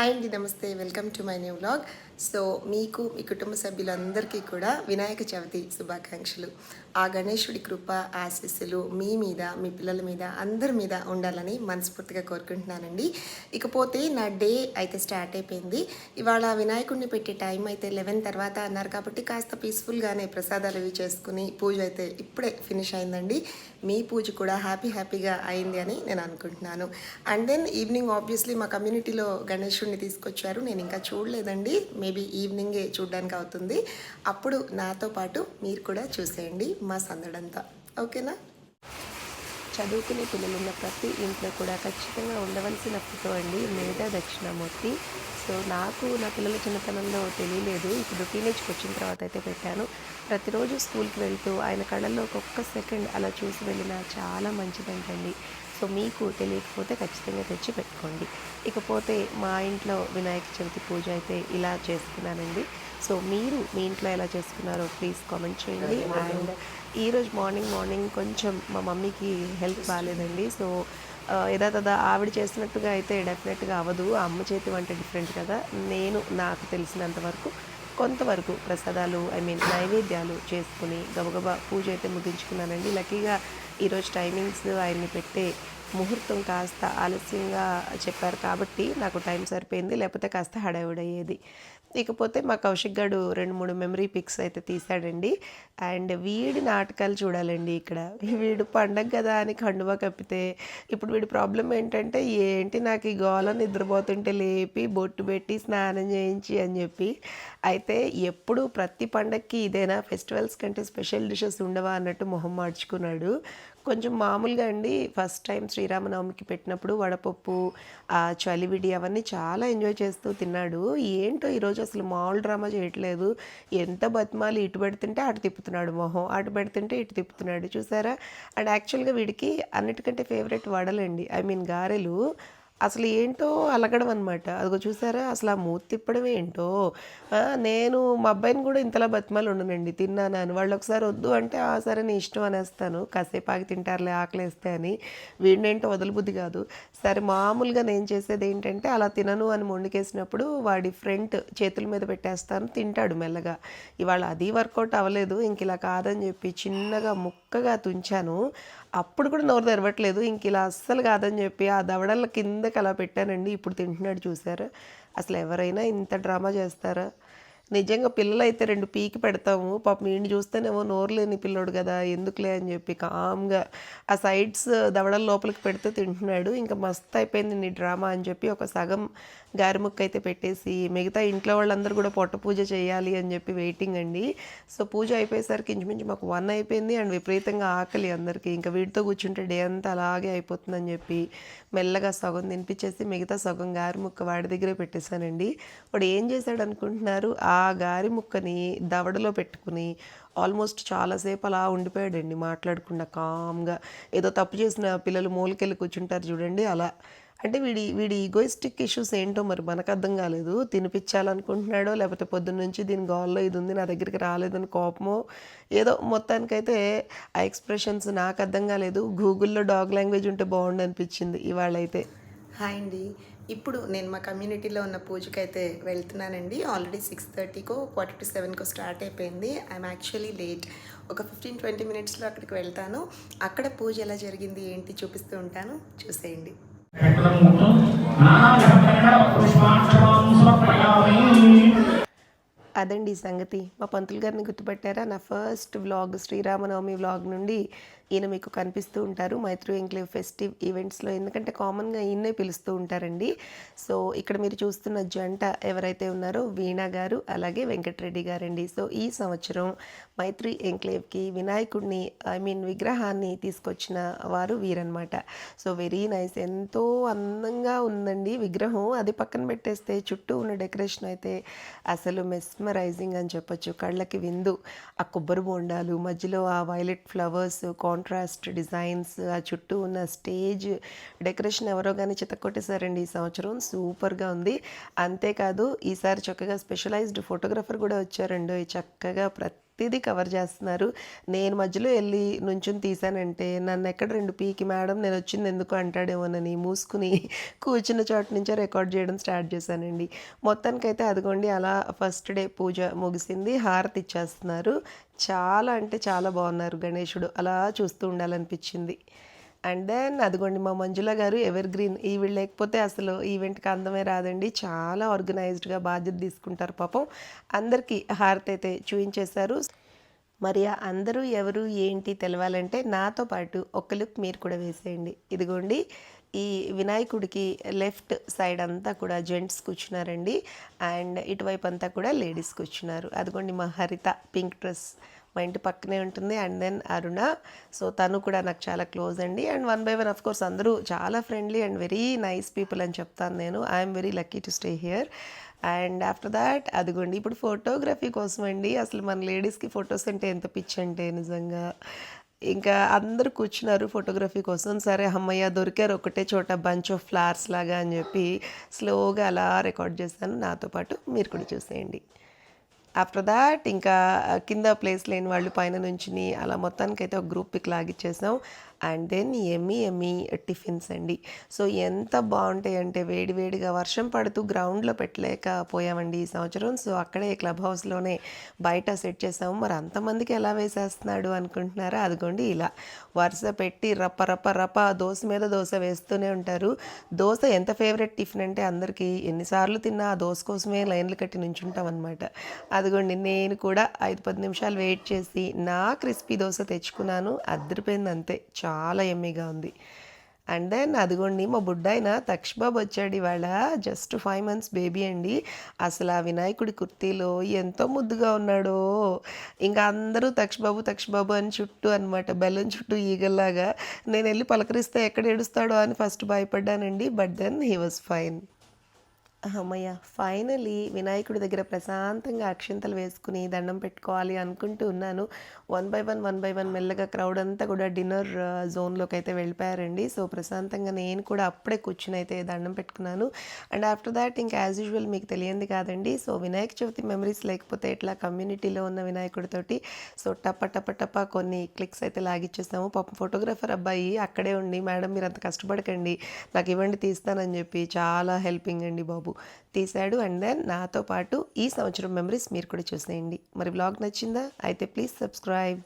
Hi అండి నమస్తే welcome to my new vlog so మీకు మీ కుటుంబ సభ్యులందరికీ కూడా వినాయక చవితి శుభాకాంక్షలు. ఆ గణేశుడి కృప ఆశీస్సులు మీ మీద మీ పిల్లల మీద అందరి మీద ఉండాలని మనస్ఫూర్తిగా కోరుకుంటున్నానండి. ఇకపోతే నా డే అయితే స్టార్ట్ అయిపోయింది. ఇవాళ వినాయకుడిని పెట్టే టైం అయితే లెవెన్ తర్వాత అన్నారు కాబట్టి కాస్త పీస్ఫుల్గానే ప్రసాదాలు ఇవి చేసుకుని పూజ అయితే ఇప్పుడే ఫినిష్ అయిందండి. మీ పూజ కూడా హ్యాపీ హ్యాపీగా అయింది అని నేను అనుకుంటున్నాను. అండ్ దెన్ ఈవినింగ్ ఆబ్వియస్లీ మా కమ్యూనిటీలో గణేశుడిని తీసుకొచ్చారు. నేను ఇంకా చూడలేదండి. మేబీ ఈవినింగే చూడడానికి అవుతుంది. అప్పుడు నాతో పాటు మీరు కూడా చూసేయండి మా సందడంతా. ఓకేనా? చదువుకునే పిల్లలున్న ప్రతి ఇంట్లో కూడా ఖచ్చితంగా ఉండవలసిన ఫోటో అండి. మేధా దక్షిణామూర్తి. సో నాకు నా పిల్లల చిన్నతనంలో తెలియలేదు. ఇప్పుడు టీనేజ్కి వచ్చిన తర్వాత అయితే పెట్టాను. ప్రతిరోజు స్కూల్కి వెళ్తూ ఆయన కళ్ళల్లో ఒక్కొక్క సెకండ్ అలా చూసి వెళ్ళినా చాలా మంచిదంటండి. సో మీకు తెలియకపోతే ఖచ్చితంగా తెచ్చి పెట్టుకోండి ఇకపోతే మా ఇంట్లో వినాయక చవితి పూజ అయితే ఇలా చేసుకున్నానండి. సో మీరు మీ ఇంట్లో ఎలా చేసుకున్నారో ప్లీజ్ కామెంట్ చేయండి. అండ్ ఈరోజు మార్నింగ్ మార్నింగ్ కొంచెం మా మమ్మీకి హెల్త్ బాగాలేదండి. సో యథాతథ ఆవిడ చేసినట్టుగా అయితే డెఫినెట్గా అవ్వదు. అమ్మ చేతి వంట డిఫరెంట్ కదా. నేను నాకు తెలిసినంత వరకు కొంతవరకు ప్రసాదాలు ఐ మీన్ నైవేద్యాలు చేసుకుని గబగబా పూజ అయితే ముగించుకున్నానండి. లక్కీగా ఈరోజు టైమింగ్స్ ఆయన్ని పెట్టే ముహూర్తం కాస్త ఆలస్యంగా చెప్పారు కాబట్టి నాకు టైం సరిపోయింది. లేకపోతే కాస్త హడావిడయ్యేది. ఇకపోతే మా కౌశిక్ గడు రెండు మూడు మెమరీ పిక్స్ అయితే తీశాడండి. అండ్ వీడి నాటకాలు చూడాలండి ఇక్కడ. వీడు పండగ కదా అని కండువా కప్పితే ఇప్పుడు వీడి ప్రాబ్లం ఏంటంటే ఏంటి నాకు ఈ గోళ నిద్రపోతుంటే లేపి బొట్టు పెట్టి స్నానం చేయించి అని చెప్పి. అయితే ఎప్పుడు ప్రతి పండగకి ఇదేనా? ఫెస్టివల్స్ కంటే స్పెషల్ డిషెస్ ఉండవా అన్నట్టు మొహం మార్చుకున్నాడు. కొంచెం మామూలుగా అండి. ఫస్ట్ టైం శ్రీరామనవమికి పెట్టినప్పుడు వడపప్పు ఆ చలివిడి అవన్నీ చాలా ఎంజాయ్ చేస్తూ తిన్నాడు. ఏంటో ఈరోజు అసలు మామూలు డ్రామా చేయట్లేదు. ఎంత బతిమాలి ఇటు పెడుతుంటే అటు తిప్పుతున్నాడు మొహం అటు పెడుతుంటే ఇటు తిప్పుతున్నాడు. చూసారా? అండ్ యాక్చువల్గా వీడికి అన్నిటికంటే ఫేవరెట్ వడలండి. ఐ మీన్ గారెలు. అసలు ఏంటో అలగడం అనమాట అదిగో చూసారా? అసలు ఆ మూతి తిప్పడం ఏంటో? నేను మా అబ్బాయిని కూడా ఇంతలా బతిమాలు ఉండనండి తిన్నాను అని వాళ్ళు ఒకసారి వద్దు అంటే ఆ సరే నీ ఇష్టం అనేస్తాను. కాసేపు ఆగి తింటారులే ఆకలేస్తే అని. వీడినేంటో వదలబుద్ధి కాదు. సరే మామూలుగా నేను చేసేది ఏంటంటే అలా తినను అని మొండికేసినప్పుడు వాడి ఫ్రంట్ చేతుల మీద పెట్టేస్తాను తింటాడు మెల్లగా. ఇవాళ అది వర్కౌట్ అవ్వలేదు ఇంక ఇలా కాదని చెప్పి చిన్నగా ముక్కగా తుంచాను. అప్పుడు కూడా నోరు తెరవట్లేదు ఇంక ఇలా అస్సలు కాదని చెప్పి ఆ దవడల కింద కిందకి అలా పెట్టానండి. ఇప్పుడు తింటున్నాడు చూసారా? అసలు ఎవరైనా ఇంత డ్రామా చేస్తారా? నిజంగా పిల్లలు అయితే రెండు పీకి పెడతాము. పాపం ఈయన చూస్తేనేమో నోరు లేని పిల్లోడు కదా ఎందుకులే అని చెప్పి కామ్గా ఆ సైడ్స్ దవడల లోపలికి పెడితే తింటున్నాడు. ఇంకా మస్తు అయిపోయింది నీ డ్రామా అని చెప్పి ఒక సగం గారిముక్క అయితే పెట్టేసి మిగతా ఇంట్లో వాళ్ళందరూ కూడా పొట్ట పూజ చేయాలి అని చెప్పి వెయిటింగ్ అండి. సో పూజ అయిపోయేసరికి ఇంచుమించు మాకు వన్ అయిపోయింది అండ్ విపరీతంగా ఆకలి అందరికీ. ఇంకా వీటితో కూర్చుంటే డే అంతా అలాగే అయిపోతుందని చెప్పి మెల్లగా సగం తినిపించేసి మిగతా సగం గారి ముక్క వాడి దగ్గరే పెట్టేశానండి. వాడు ఏం చేశాడు అనుకుంటున్నారు? ఆ ఆ గారి ముక్కని దవడలో పెట్టుకుని ఆల్మోస్ట్ చాలాసేపు అలా ఉండిపోయాడండి మాట్లాడకుండా కామ్గా. ఏదో తప్పు చేసిన పిల్లలు మూలకెళ్ళి కూర్చుంటారు చూడండి అలా. అంటే వీడి వీడి ఈగోయిస్టిక్ ఇష్యూస్ ఏంటో మరి మనకు అర్థం కాలేదు. తినిపించాలనుకుంటున్నాడో లేకపోతే పొద్దున్న నుంచి దీని గోల్లో ఇది ఉంది నా దగ్గరికి రాలేదని కోపమో ఏదో మొత్తానికైతే ఆ ఎక్స్ప్రెషన్స్ నాకు అర్థం కాలేదు. గూగుల్లో డాగ్ లాంగ్వేజ్ ఉంటే బాగుండు అనిపించింది ఇవాళ అయితే హాయ్ అండి. ఇప్పుడు నేను మా కమ్యూనిటీలో ఉన్న పూజకి అయితే వెళ్తున్నానండి ఆల్రెడీ సిక్స్ థర్టీకో క్వార్టర్ టు సెవెన్కో స్టార్ట్ అయిపోయింది. ఐఎమ్ యాక్చువల్లీ లేట్ ఒక ఫిఫ్టీన్ ట్వంటీ మినిట్స్లో అక్కడికి వెళ్తాను. అక్కడ పూజ ఎలా జరిగింది ఏంటి చూపిస్తూ ఉంటాను. చూసేయండి. అదండి సంగతి. మా పంతులు గారిని గుర్తుపట్టారా? నా ఫస్ట్ వ్లాగ్ శ్రీరామనవమి వ్లాగ్ నుండి ఈయన మీకు కనిపిస్తూ ఉంటారు మైత్రు ఎంక్లేవ్ ఫెస్టివ్ ఈవెంట్స్లో. ఎందుకంటే కామన్గా ఈయన్నే పిలుస్తూ ఉంటారండి. సో ఇక్కడ మీరు చూస్తున్న జంట ఎవరైతే ఉన్నారో వీణా గారు అలాగే వెంకటరెడ్డి గారండి. సో ఈ సంవత్సరం మైత్రి ఎంక్లేవ్కి వినాయకుడిని ఐ మీన్ విగ్రహాన్ని తీసుకొచ్చిన వారు వీరనమాట సో వెరీ నైస్. ఎంతో అందంగా ఉందండి విగ్రహం. అది పక్కన పెట్టేస్తే చుట్టూ ఉన్న డెకరేషన్ అయితే అసలు మెస్మరైజింగ్ అని చెప్పొచ్చు. కళ్ళకి విందు. ఆ కొబ్బరి బోండాలు మధ్యలో ఆ వైలెట్ ఫ్లవర్స్ కాంట్రాస్ట్ డిజైన్స్ ఆ చుట్టూ ఉన్న స్టేజ్ డెకరేషన్ ఎవరో కానీ చితకొట్టేశారండి ఈ సంవత్సరం. సూపర్గా ఉంది. అంతేకాదు ఈసారి చక్కగా స్పెషలైజ్డ్ ఫోటోగ్రఫర్ కూడా వచ్చారండి. చక్కగా ప్రతి ప్రతిదీ కవర్ చేస్తున్నారు. నేను మధ్యలో వెళ్ళి నుంచుని తీశానంటే నన్ను ఎక్కడ రెండు పీకి మేడం నేను వచ్చింది ఎందుకు? అంటాడేమోనని మూసుకుని కూర్చున్న చోట నుంచే రికార్డ్ చేయడం స్టార్ట్ చేశానండి. మొత్తానికైతే అదిగోండి అలా ఫస్ట్ డే పూజ ముగిసింది. హారతి ఇచ్చేస్తున్నారు. చాలా అంటే చాలా బాగున్నారు గణేశుడు అలా చూస్తూ ఉండాలనిపించింది. అండ్ దెన్ అదిగోండి మా మంజుల గారు ఎవర్ గ్రీన్ ఈవిడ లేకపోతే అసలు ఈవెంట్కి అందమే రాదండి. చాలా ఆర్గనైజ్డ్గా బాధ్యత తీసుకుంటారు పాపం. అందరికీ హారతి అయితే చూపించేశారు. మరి అందరూ ఎవరు ఏంటి తెలవాలంటే నాతో పాటు ఒక లుక్ మీరు కూడా వేసేయండి. ఇదిగోండి ఈ వినాయకుడికి లెఫ్ట్ సైడ్ అంతా కూడా జెంట్స్ కూర్చున్నారండి. అండ్ ఇటువైపు అంతా కూడా లేడీస్ కూర్చున్నారు. అదిగోండి మా హరిత పింక్ డ్రెస్. మా ఇంటి పక్కనే ఉంటుంది. And then Aruna. సో తను కూడా నాకు చాలా క్లోజ్ అండి. And one by one of course అందరూ చాలా friendly and very nice people అని చెప్తాను నేను. I'm very lucky to stay here and after that అదిగోండి ఇప్పుడు ఫోటోగ్రఫీ కోసం అండి. అసలు మన లేడీస్కి ఫొటోస్ అంటే ఎంత పిచ్చి అంటే నిజంగా. ఇంకా అందరూ కూర్చున్నారు ఫోటోగ్రఫీ కోసం. సరే అమ్మయ్య దొరికారు ఒకటే చోట బంచ్ ఆఫ్ ఫ్లవర్స్ లాగా అని చెప్పి స్లోగా అలా రికార్డ్ చేశాను. నాతో పాటు మీరు కూడా చూసేయండి. ఆఫ్టర్ దాట్ ఇంకా కింద ప్లేస్ లేని వాళ్ళు పైన నుంచి అలా మొత్తానికి అయితే ఒక group pic లాగిచ్చేసాం. And then yummy yummy tiffins అండి. సో ఎంత బాగుంటాయి అంటే వేడివేడిగా వర్షం పడుతూ గ్రౌండ్లో పెట్టలేకపోయామండి ఈ సంవత్సరం. సో అక్కడే క్లబ్ హౌస్లోనే బయట సెట్ చేసాము. మరి అంతమందికి ఎలా వేసేస్తున్నాడు అనుకుంటున్నారా? అదిగోండి ఇలా. వరుస పెట్టి రప్ప రప్ప రప్ప దోశ మీద దోశ వేస్తూనే ఉంటారు. దోశ ఎంత ఫేవరెట్ టిఫిన్ అంటే అందరికీ ఎన్నిసార్లు తిన్నా ఆ దోశ కోసమే లైన్లు కట్టి నుంచుంటాం అనమాట అదిగోండి నేను కూడా ఐదు పది నిమిషాలు వెయిట్ చేసి నా క్రిస్పీ దోశ తెచ్చుకున్నాను. అద్దరిపోయింది అంతే. చాలా ఎమ్మీగా ఉంది. అండ్ దెన్ అదిగోండి మా బుడ్డాయన తక్షబాబు వచ్చాడు ఇవాళ. జస్ట్ ఫైవ్ మంత్స్ బేబీ అండి. అసలు ఆ వినాయకుడి కుర్తీలో ఎంతో ముద్దుగా ఉన్నాడో. ఇంకా అందరూ తక్షబాబు తక్షబాబు అని చుట్టూ అనమాట బెలూన్ చుట్టూ ఈగల్లాగా. నేను వెళ్ళి పలకరిస్తే ఎక్కడ ఏడుస్తాడో అని first భయపడ్డానండి. But then he was fine అమ్మయ్య ఫైనలీ వినాయకుడి దగ్గర ప్రశాంతంగా అక్షింతలు వేసుకుని దండం పెట్టుకోవాలి అనుకుంటూ ఉన్నాను. One by one one by one మెల్లగా క్రౌడ్ అంతా కూడా డిన్నర్ జోన్లోకి uh, అయితే వెళ్ళిపోయారండి. సో ప్రశాంతంగా నేను కూడా అప్పుడే కూర్చుని అయితే దండం పెట్టుకున్నాను. అండ్ ఆఫ్టర్ దాట్ ఇంకా యాజ్ యూజువల్ మీకు తెలియంది కాదండి. సో వినాయక చవితి మెమరీస్ లేకపోతే ఇట్లా కమ్యూనిటీలో ఉన్న వినాయకుడితోటి? సో టప్ప టప్ప టప్ప కొన్ని క్లిక్స్ అయితే లాగిచ్చేసాము. పాపం ఫోటోగ్రాఫర్ అబ్బాయి అక్కడే ఉండి మేడం మీరు అంత కష్టపడకండి. నాకు ఇవ్వండి తీస్తానని చెప్పి చాలా హెల్పింగ్ అండి బాబు. బాబు తీశాడు. అండ్ దెన్ నాతో పాటు ఈ సంవత్సరం మెమరీస్ మీరు కూడా చూసేయండి. మరి బ్లాగ్ నచ్చిందా? అయితే ప్లీజ్ సబ్స్క్రైబ్.